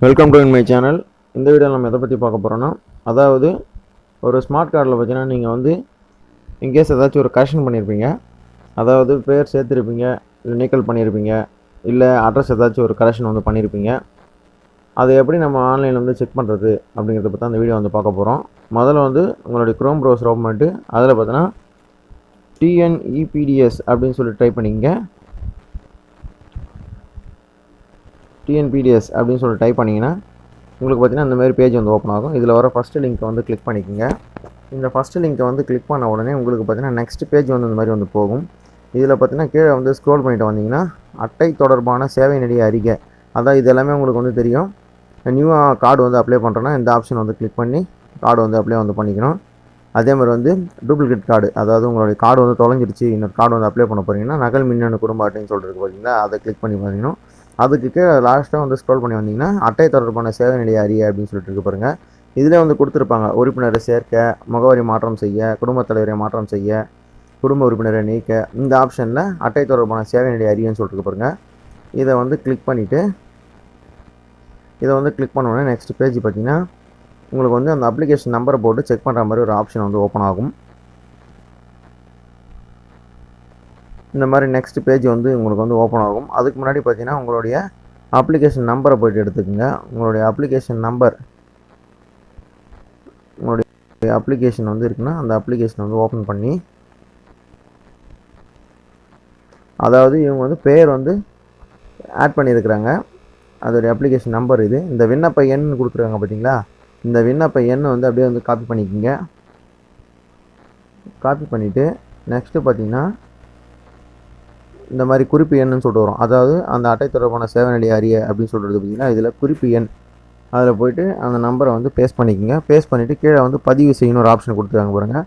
Welcome to my channel இந்த வீடியோவில் நம்ம எதை பற்றி பார்க்க போகிறோன்னா அதாவது ஒரு ஸ்மார்ட் கார்டில் பார்த்தீங்கன்னா நீங்கள் வந்து இன்கேஸ் ஏதாச்சும் ஒரு கரெக்ஷன் பண்ணியிருப்பீங்க அதாவது பேர் சேர்த்துருப்பீங்க இல்லை நீக்கல் பண்ணியிருப்பீங்க இல்லை அட்ரஸ் ஏதாச்சும் ஒரு கரெக்ஷன் வந்து பண்ணியிருப்பீங்க அதை எப்படி நம்ம ஆன்லைனில் வந்து செக் பண்ணுறது அப்படிங்கிறத பற்றி அந்த வீடியோ வந்து பார்க்க போகிறோம் முதல்ல வந்து உங்களுடைய க்ரோம் ப்ரௌசர் ஓப்பன் பண்ணிட்டு அதில் பார்த்தீங்கன்னா டிஎன்இபிடிஎஸ் அப்படின்னு சொல்லி ட்ரை பண்ணிக்கங்க. டிஎன்பிடிஎஸ் அப்படின்னு சொல்லி டைப் பண்ணிங்கன்னா உங்களுக்கு பார்த்தீங்கன்னா அந்த மாதிரி பேஜ் வந்து ஓப்பன் ஆகும். இதில் வர ஃபஸ்ட்டு லிங்க்கை வந்து கிளிக் பண்ணிக்கோங்க. இந்த ஃபஸ்ட்டு லிங்க்கை வந்து கிளிக் பண்ண உடனே உங்களுக்கு பார்த்தீங்கன்னா நெக்ஸ்ட் பேஜ் வந்து இந்த மாதிரி வந்து போகும். இதில் பார்த்தீங்கன்னா கீழே வந்து ஸ்க்ரோல் பண்ணிட்டு வந்தீங்கன்னா அட்டை தொடர்பான சேவை நெறிய அறிக்கை அதான் இது எல்லாமே உங்களுக்கு வந்து தெரியும். நியூவாக கார்டு வந்து அப்ளை பண்ணுறோன்னா இந்த ஆப்ஷன் வந்து கிளிக் பண்ணி கார்டு வந்து அப்ளை வந்து பண்ணிக்கணும். அதே மாதிரி வந்து டூப்ளிகேட் கார்டு அதாவது உங்களுடைய கார்டு வந்து தொலைஞ்சிருச்சு இன்னொரு கார்டு வந்து அப்ளை பண்ண போகிறீங்கன்னா நகல் மின்னணு குடும்ப அட்டைன்னு சொல்லிட்டு பார்த்தீங்கன்னா அதை கிளிக் பண்ணி பார்த்தீங்கன்னா அதுக்கு கீழே லாஸ்ட்டாக வந்து ஸ்க்ரோல் பண்ணி வந்தீங்கன்னா அட்டை தொடர்பான சேவை நிலைய அறிய அப்படின்னு சொல்லிட்டு இருக்கு பாருங்கள் இதில் வந்து கொடுத்துருப்பாங்க உறுப்பினரை சேர்க்க முகவரி மாற்றம் செய்ய குடும்பத் தலைவரை மாற்றம் செய்ய குடும்ப உறுப்பினரை நீக்க இந்த ஆப்ஷனில் அட்டை தொடர்பான சேவை நிலைய அறியன்னு சொல்லிட்டு பாருங்கள் இதை வந்து கிளிக் பண்ணிவிட்டு இதை வந்து கிளிக் பண்ணோடனே நெக்ஸ்ட் பேஜ் பார்த்தீங்கன்னா உங்களுக்கு வந்து அந்த அப்ளிகேஷன் நம்பரை போட்டு செக் பண்ணுற மாதிரி ஒரு ஆப்ஷன் வந்து ஓப்பன் ஆகும். இந்த மாதிரி நெக்ஸ்ட் பேஜ் வந்து உங்களுக்கு வந்து ஓப்பன் ஆகும். அதுக்கு முன்னாடி பார்த்தீங்கன்னா உங்களுடைய அப்ளிகேஷன் நம்பரை போய்ட்டு எடுத்துக்கோங்க. உங்களுடைய அப்ளிகேஷன் நம்பர் உங்களுடைய அப்ளிகேஷன் வந்து இருக்குன்னா அந்த அப்ளிகேஷன் வந்து ஓப்பன் பண்ணி அதாவது இவங்க வந்து பேர் வந்து ஆட் பண்ணியிருக்கிறாங்க. அதோடைய அப்ளிகேஷன் நம்பர் இது. இந்த விண்ணப்ப எண் கொடுத்துருக்காங்க பார்த்தீங்களா? இந்த விண்ணப்ப எண்ணை வந்து அப்படியே வந்து காப்பி பண்ணிக்கோங்க. காப்பி பண்ணிவிட்டு நெக்ஸ்ட்டு பார்த்தீங்கன்னா இந்த மாதிரி குறிப்பு எண்ணுன்னு சொல்லிட்டு வரும். அதாவது அந்த அட்டை தொடர்பான சேவை அறிய அப்படின்னு சொல்கிறது பார்த்தீங்கன்னா இதில் குறிப்பு எண். அதில் போயிட்டு அந்த நம்பரை வந்து பேஸ்ட் பண்ணிக்கோங்க. பேஸ்ட் பண்ணிவிட்டு கீழே வந்து பதிவு செய்யணும் ஒரு ஆப்ஷன் கொடுத்துருக்காங்க பாருங்கள்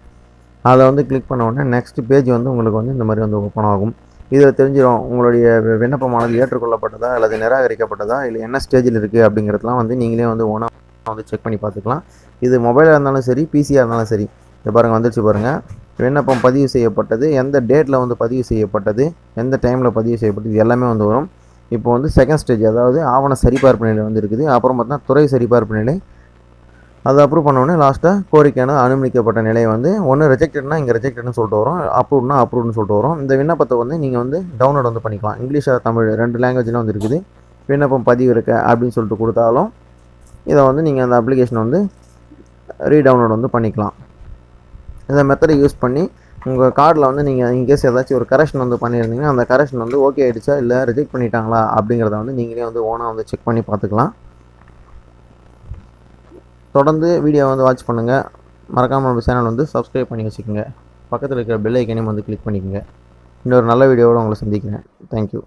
அதை வந்து கிளிக் பண்ண உடனே நெக்ஸ்ட் பேஜ் வந்து உங்களுக்கு வந்து இந்த மாதிரி வந்து ஓப்பன் ஆகும். இதில் தெரிஞ்சிடும் உங்களுடைய விண்ணப்பமானது ஏற்றுக்கொள்ளப்பட்டதா அல்லது நிராகரிக்கப்பட்டதா இல்லை என்ன ஸ்டேஜில் இருக்குது அப்படிங்கிறதுலாம் வந்து நீங்களே வந்து ஓனாக வந்து செக் பண்ணி பார்த்துக்கலாம். இது மொபைலாக இருந்தாலும் சரி பிசியாக இருந்தாலும் சரி. இதை பாருங்கள் வந்துருச்சு பாருங்கள் விண்ணப்பம் பதிவு செய்யப்பட்டது எந்த டேட்டில் வந்து பதிவு செய்யப்பட்டது எந்த டைமில் பதிவு செய்யப்பட்டது எல்லாமே வந்து வரும். இப்போ வந்து செகண்ட் ஸ்டேஜ் அதாவது ஆவண சரிபார்ப்பு நிலை வந்து இருக்குது. அப்புறம் பார்த்தா துறை சரிபார்ப்பு நிலை. அதை அப்ரூவ் பண்ண உடனே லாஸ்ட்டாக கோரிக்கையான அனுமதிக்கப்பட்ட நிலையை வந்து ஒன்று ரிஜெக்டட்னா இங்கே ரிஜெக்டட்னு சொல்லிட்டு வரும். அப்ரூவ்னா அப்ரூவ்னு சொல்லிட்டு வரும். இந்த விண்ணப்பத்தை வந்து நீங்கள் வந்து டவுன்லோட் வந்து பண்ணிக்கலாம். இங்கிலீஷாக தமிழ் ரெண்டு லாங்குவேஜில் வந்து இருக்குது. விண்ணப்பம் பதிவு இருக்க அப்படின்னு சொல்லிட்டு கொடுத்தாலும் இதை வந்து நீங்கள் அந்த அப்ளிகேஷன் வந்து ரீடவுன்லோட் வந்து பண்ணிக்கலாம். இந்த மெத்தடை யூஸ் பண்ணி உங்கள் கார்டில் வந்து நீங்கள் இன்கேஸ் ஏதாச்சும் ஒரு கரெக்ஷன் வந்து பண்ணியிருந்தீங்கன்னா அந்த கரெக்ஷன் வந்து ஓகே ஆகிடுச்சா இல்லை ரிஜெக்ட் பண்ணிட்டாங்களா அப்படிங்கிறத வந்து நீங்களே வந்து ஓனாக வந்து செக் பண்ணி பார்த்துக்கலாம். தொடர்ந்து வீடியோ வந்து வாட்ச் பண்ணுங்கள் மறக்காமல் நம்ம சேனல் வந்து சப்ஸ்கிரைப் பண்ணி வச்சுக்கோங்க. பக்கத்தில் இருக்கிற பெல் ஐக்கனையும் வந்து கிளிக் பண்ணிக்கோங்க. இன்னொரு நல்ல வீடியோவோட உங்களை சந்திக்கிறேன். தேங்க்யூ